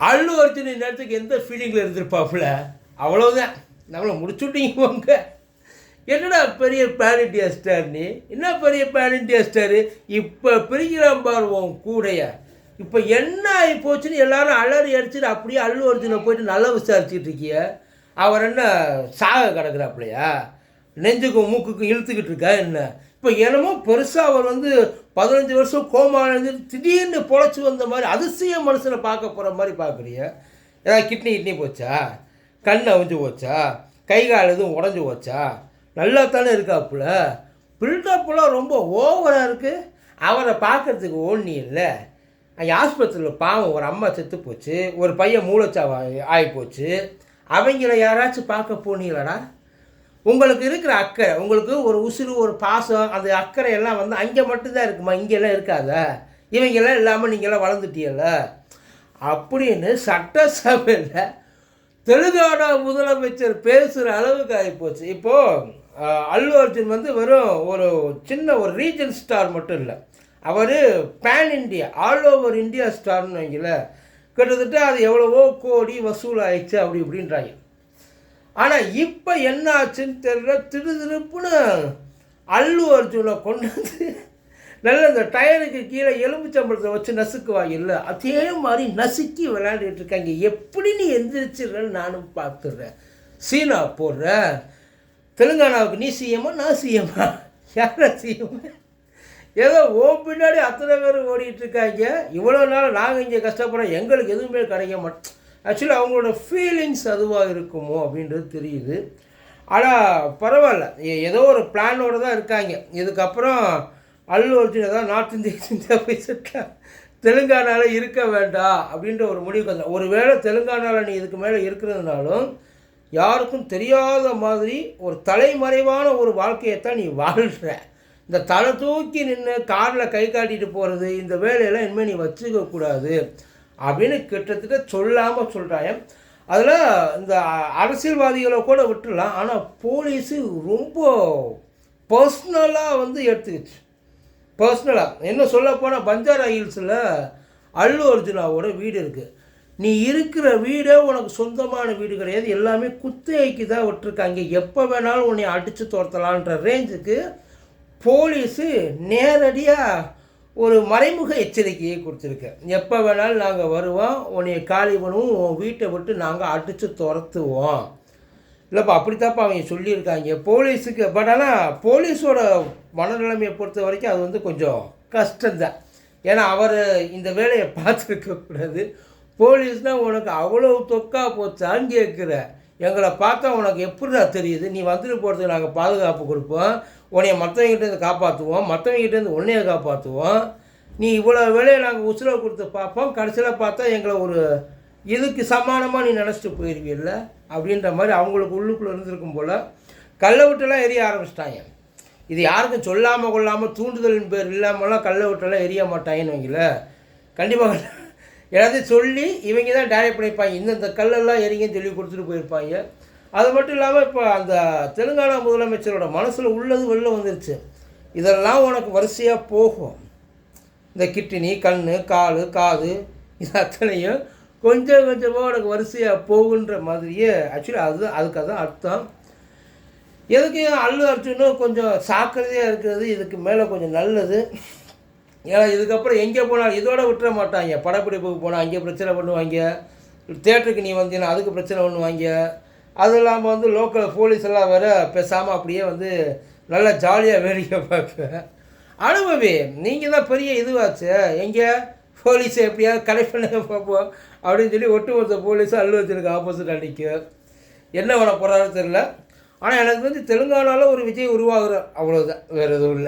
அல்லு அர்ஜுன் நேரத்துக்கு எந்த ஃபீலிங்கில் இருந்திருப்பாப்புல? அவ்வளோதான் நம்மளை முடிச்சுட்டீங்க போங்க என்னடா பெரிய பேன் இண்டியா ஸ்டார் நீ? என்ன பெரிய பேன் இண்டியா ஸ்டாரு இப்போ பிரிக்கிறான் பார் உன் கூடைய. இப்போ என்ன ஆகி போச்சுன்னு எல்லாரும் அலறி அடிச்சுட்டு அப்படியே அல்லு அர்ஜுனை போயிட்டு நல்லா விசாரிச்சுட்டு இருக்கிய. அவர் என்ன சாக கிடக்குறாப்புலையா? நெஞ்சுக்கும் மூக்குக்கும் இழுத்துக்கிட்டு இருக்கா என்ன? இப்போ என்னமோ பெருசாக அவர் வந்து பதினஞ்சு வருஷம் கோமாலேருந்து திடீர்னு பொழைச்சி வந்த மாதிரி அதிசயம் மனுஷனை பார்க்க போகிற மாதிரி பார்க்குறிய ஏதாவது கிட்னி கிட்னி போச்சா? கண் அவிஞ்சு போச்சா? கை கால் எதுவும் உடஞ்சி போச்சா? நல்லா தானே இருக்காப்புல. பில்டப்லாம் ரொம்ப ஓவராக இருக்குது அவரை பார்க்கறதுக்கு ஒன்றி இல்லை. அங்கே ஆஸ்பத்திரியில் பாவம் ஒரு அம்மா செத்து போச்சு ஒரு பையன் மூளைச்சாவா ஆகி போச்சு. அவங்கள யாராச்சும் பார்க்க போனீங்களாடா? உங்களுக்கு இருக்கிற அக்கறை உங்களுக்கு ஒரு உசுறு ஒரு பாசம் அந்த அக்கறை எல்லாம் வந்து அங்கே மட்டும்தான் இருக்குமா? இங்கெல்லாம் இருக்காத? இவங்கெல்லாம் இல்லாமல் நீங்கள்லாம் வளர்ந்துட்டீங்கல்ல? அப்படின்னு சட்டசபையில் தெலுங்கானா முதலமைச்சர் பேசுகிற அளவுக்கு ஆகிப்போச்சு. இப்போது அல்லு அர்ஜுன் வந்து வெறும் ஒரு சின்ன ஒரு ரீஜன் ஸ்டார் மட்டும் இல்லை. அவர் fan India all over India ஸ்டார்னு வைங்கள கிட்டத்தட்ட அது எவ்வளவோ கோடி வசூல் ஆயிடுச்சு அப்படி இப்படின்றாங்க. ஆனால் இப்போ என்ன ஆச்சுன்னு தெரியல திருதிருப்புன்னு அல்லு அர்ஜுனை கொண்டு வந்து நல்ல இந்த டயருக்கு கீழே எலும்புச்சம்பளத்தை வச்சு நசுக்குவாங்க இல்லை அதே மாதிரி நசுக்கி விளையாண்டுட்டு இருக்காங்க. எப்படி நீ எந்திரிச்சிடுறன்னு நானும் பார்த்துடுறேன் சீனா போடுற தெலுங்கானாவுக்கு நீ சிஎம்மா நான் சிஎம்மா யாரா சிஎம் ஏதோ ஓ பின்னாடி அத்தனை பேர் ஓடிட்டு இருக்காங்க. இவ்வளோ நாள் நாங்கள் இங்கே கஷ்டப்படுறோம். எங்களுக்கு எதுவுமே கிடைக்க மாட்டோம் ஆக்சுவலி அவங்களோட ஃபீலிங்ஸ் அதுவாக இருக்குமோ அப்படின்றது தெரியுது. ஆனால் பரவாயில்ல. ஏதோ ஒரு பிளானோடு தான் இருக்காங்க. இதுக்கப்புறம் அல்லு அர்ஜுன் ஏதாவது நார்த் இந்தியா இந்தியா போய் செட்டா தெலுங்கானாவில் இருக்க வேண்டாம் அப்படின்ற ஒரு முடிவுக்கு வந்தேன் ஒருவேளை தெலுங்கானாவில் நீ இதுக்கு மேலே இருக்கிறதுனாலும் யாருக்கும் தெரியாத மாதிரி ஒரு தலைமறைவான ஒரு வாழ்க்கையை தான் நீ வாழ்கிற இந்த தலை தூக்கி நின்று காரில் கை காட்டிட்டு போகிறது இந்த வேலையெல்லாம் இனிமேல் நீ வச்சுக்க கூடாது. அப்படின்னு கிட்டத்தட்ட சொல்லாமல் சொல்கிறாங்க அதில் இந்த அரசியல்வாதிகளை கூட விட்டுடலாம். ஆனால் போலீஸு ரொம்ப பர்சனலாக வந்து எடுத்துக்கிச்சு. பர்சனலாக என்ன சொல்ல போனால் பஞ்சாரா ஹில்ஸில் அல்லு அர்ஜுனாவோட வீடு இருக்குது நீ இருக்கிற வீடே உனக்கு சொந்தமான வீடு கிடையாது. எல்லாமே குத்தகைக்கு தான் விட்டுருக்காங்க. எப்போ வேணாலும் உன்னை அடித்து துரத்தலான்ற ரேஞ்சுக்கு போலீஸு நேரடியாக ஒரு மறைமுக எச்சரிக்கையை கொடுத்துருக்கு எப்போ வேணாலும் நாங்கள் வருவோம். உன்னைய காலி பண்ணுவோம். உன் வீட்டை விட்டு நாங்கள் அடித்து துரத்துவோம். இல்லைப்பா அப்படித்தாப்பா அவங்க சொல்லியிருக்காங்க. போலீஸுக்கு பட் ஆனால் போலீஸோட மனநிலைமையை பொறுத்த வரைக்கும் அது வந்து கொஞ்சம் கஷ்டம்தான். ஏன்னா அவர் இந்த வேலையை பார்த்துருக்கக்கூடாது போலீஸ்னால் உனக்கு அவ்வளோ தொக்கா போச்சான்னு கேட்குற. எங்களை பார்த்தா உனக்கு எப்படிடா தெரியுது? நீ வந்துட்டு போகிறதுக்கு நாங்கள் பாதுகாப்பு கொடுப்போம். உன்னைய மற்றவங்கிட்டேருந்து காப்பாற்றுவோம் மற்றவங்கிட்டேருந்து உன்னைய காப்பாற்றுவோம் நீ இவ்வளோ வேலையை நாங்கள் உசுரவு கொடுத்து பார்ப்போம். கடைசியில் பார்த்தா எங்களை ஒரு இதுக்கு சமானமாக நீ நினச்சிட்டு போயிருவில்ல அப்படின்ற மாதிரி அவங்களுக்கு உள்ளுக்குள்ளே இருந்திருக்கும் போல் கல்லை விட்டுலாம் எரிய ஆரம்பிச்சிட்டாங்க. இது யாருக்கும் சொல்லாமல் கொள்ளாமல் தூண்டுதலின் பேர் இல்லாமலாம் கல்லை விட்டெல்லாம் எரிய மாட்டாங்கன்னு வைங்கள. கண்டிப்பாக எல்லாத்தையும் சொல்லி இவங்க தான் டேரக்ட் பண்ணியிருப்பாங்க இந்தந்த கல்லெல்லாம் எரிங்கன்னு சொல்லி கொடுத்துட்டு போயிருப்பாங்க. அது மட்டும் இல்லாமல் இப்போ அந்த தெலுங்கானா முதலமைச்சரோட மனசில் உள்ளது வெளில வந்துருச்சு. இதெல்லாம் உனக்கு வரிசையாக போகும். இந்த கிட்னி கண் கால் காது இது அத்தனையும் கொஞ்சம் கொஞ்சமாக உனக்கு வரிசையாக போகுன்ற மாதிரியே ஆக்சுவலி அது அதுக்கு அதான் அர்த்தம். எதுக்கு அல்லு அர்ஜுனும் கொஞ்சம் சாக்கிரதையாக இருக்கிறது இதுக்கு மேலே கொஞ்சம் நல்லது. ஏன்னா இதுக்கப்புறம் எங்கே போனாலும் இதோட விட்டுற மாட்டாங்க. படப்பிடிப்புக்கு போனால் அங்கே பிரச்சனை பண்ணுவாங்க. தேட்டருக்கு நீ வந்தீங்கன்னா அதுக்கு பிரச்சனை பண்ணுவாங்க. அது இல்லாமல் வந்து லோக்கல் போலீஸ் எல்லாம் வேற பேசாமல் அப்படியே வந்து நல்லா ஜாலியாக வேடிக்கை பார்ப்பேன் அனுபவி நீங்கள் தான் பெரிய இதுவாச்சு. எங்கே போலீஸை எப்படியாவது கலெக்ட் பண்ண பார்ப்போம் அப்படின்னு சொல்லி ஒட்டுமொத்த போலீஸும் அல்லு வச்சிருக்க ஆப்போசிட் அடிக்கும் என்ன பண்ண போகிறாரு தெரில ஆனால் எனக்கு வந்து தெலுங்கானாவில் ஒரு விஜய் உருவாகிற அவ்வளோதான் வேறு எதுவும் இல்லை.